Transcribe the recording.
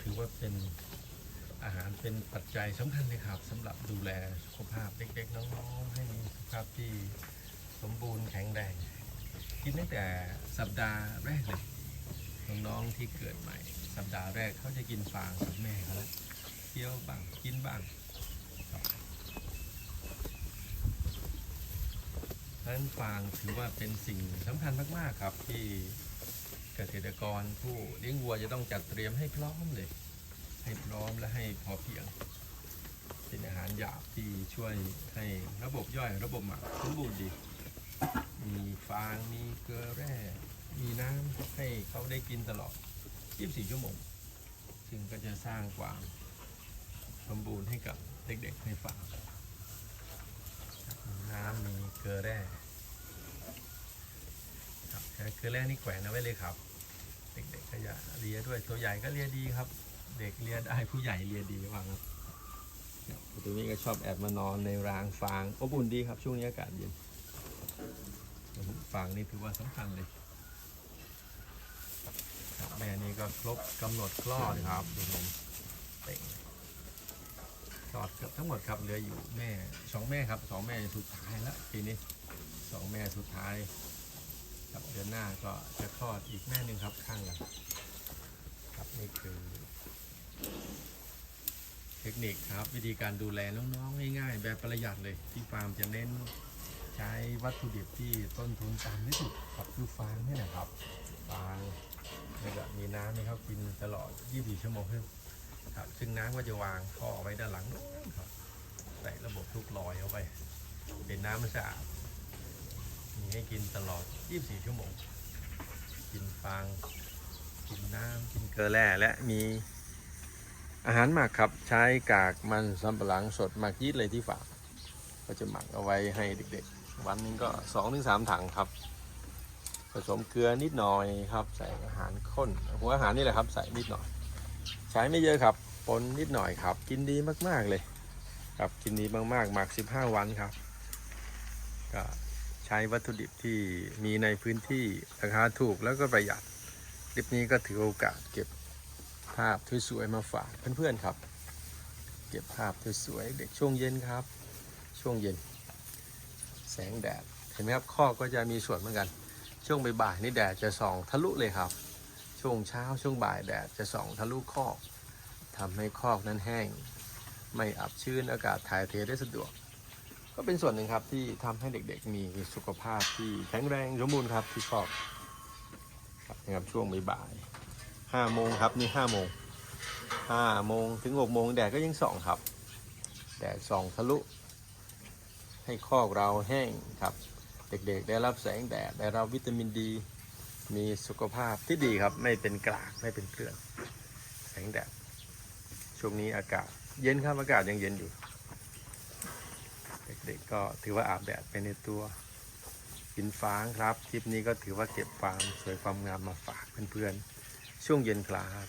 ถือว่าเป็นอาหารเป็นปัจจัยสำคัญเลยครับสำหรับดูแลสุขภาพเด็กๆน้องๆให้มีสุขภาพที่สมบูรณ์แข็งแรงกินตั้งแต่สัปดาห์แรกเลยน้องๆที่เกิดใหม่ สัปดาห์แรกเขาจะกินฟางกับแม่เขาแล้วเคี้ยวบ้างกินบ้างเพราะฉะนั้นฟางถือว่าเป็นสิ่งสำคัญมากๆครับที่ กษตรกรผู้เลี้ยงวัวจะต้องจัดเตรียมให้พร้อมเลย ให้พร้อมและให้พอเพียง เป็นอาหารหยาบที่ช่วยให้ระบบย่อยระบบหมักสมบูรณ์ดี มีฟางมีเกลือแร่ มีน้ำให้เขาได้กินตลอด 24 ชั่วโมง ซึ่งก็จะสร้างความสมบูรณ์ให้กับเด็กๆในฟาร์มน้ำมีเกลือแร่ ครับใช้เกลือแร่นี่แขวนเอาไว้เลยครับ เด็กๆก็อย่าเลียด้วยตัวใหญ่ก็เลียดีครับ เด็กเลียได้ผู้ใหญ่เลียดีว่างั้นครับตัวนี้ก็ชอบแอบมานอนในรางฟางอบอุ่นดีครับ ช่วงนี้อากาศเย็นฟางนี่ถือว่าสำคัญเลยครับแม่นี่ก็ครบกำหนดคลอดครับดูนมเต่งคลอดเกือบทั้งหมดครับเหลืออยู่แม่สองแม่ครับสองแม่สุดท้ายแล้วปีนี้สองแม่สุดท้าย ครับเดือนหน้าก็จะคลอดอีกแม่หนึ่งครับข้างหลังครับนี่คือ เทคนิคครับ วิธีการดูแลน้องๆง่ายๆ แบบประหยัดเลยที่ฟาร์มจะเน้นใช้วัตถุดิบที่ต้นทุนต่ำที่สุดครับคือฟางนี่แหละครับฟางแล้วก็มีน้ำให้เขากินตลอด 24 ชั่วโมงครับ ซึ่งน้ำก็จะวางท่อไว้ด้านหลังครับใส่ระบบทุกลอยเข้าไป เป็นน้ำมันสะอาด มีให้กินตลอด 24 ชั่วโมง กินฟาง กินน้ำ กินเกลือแร่และมีอาหารหมักครับ ใช้กากมันสำปะหลังสดหมักยีสต์เลยที่ฝาก็จะหมักเอาไว้ให้เด็กๆ วันนึงก็2อถึงสถังครับ ผสมเกลือนิดหน่อยครับ ใส่อาหารข้น หัวอาหารนี่แหละครับ ใส่นิดหน่อย ใช้ไม่เยอะครับปนนิดหน่อยครับ กินดีมากๆเลย ครับกินดีมากๆหมัก 15 วันครับก็ ช้วัตถุดิบที่มีในพื้นที่ราคาถูกแล้วก็ประหยัดคลิปนี้ก็ถือโอกาสเก็บภาพสวยๆมาฝากเพื่อนๆครับ เก็บภาพสวยๆเด็กช่วงเย็นครับ ช่วงเย็น แสงแดดเห็นไหมครับข้อก็จะมีส่วนเหมือนกัน ช่วงบ่ายๆนี่แดดจะส่องทะลุเลยครับ ช่วงเช้าช่วงบ่ายแดดจะส่องทะลุคอกทำให้คอกนั้นแห้ง ไม่อับชื้นอากาศถ่ายเทได้สะดวก ก็เป็นส่วนหนึ่งครับที่ทำให้เด็กๆ มีสุขภาพที่แข็งแรงสมบูรณ์ครับที่คอกครับนะครับช่วงบ่ายห้าโมงครับนี่ห้าโมงห้าโมงถึงหกโมงแดดก็ยังส่องครับ แดดส่องทะลุ ให้คอกเราแห้งครับ เด็กๆ ได้รับแสงแดดได้รับวิตามินดี มีสุขภาพที่ดีครับ ไม่เป็นกลากไม่เป็นเกลือนแสงแดดช่วงนี้อากาศเย็นครับอากาศยังเย็นอยู่ ด็กก็ถือว่าอาบแดดไปในตัวกินฟางครับ คลิปนี้ก็ถือว่าเก็บฟางสวยความงามมาฝากเพื่อนๆ ช่วงเย็นครับ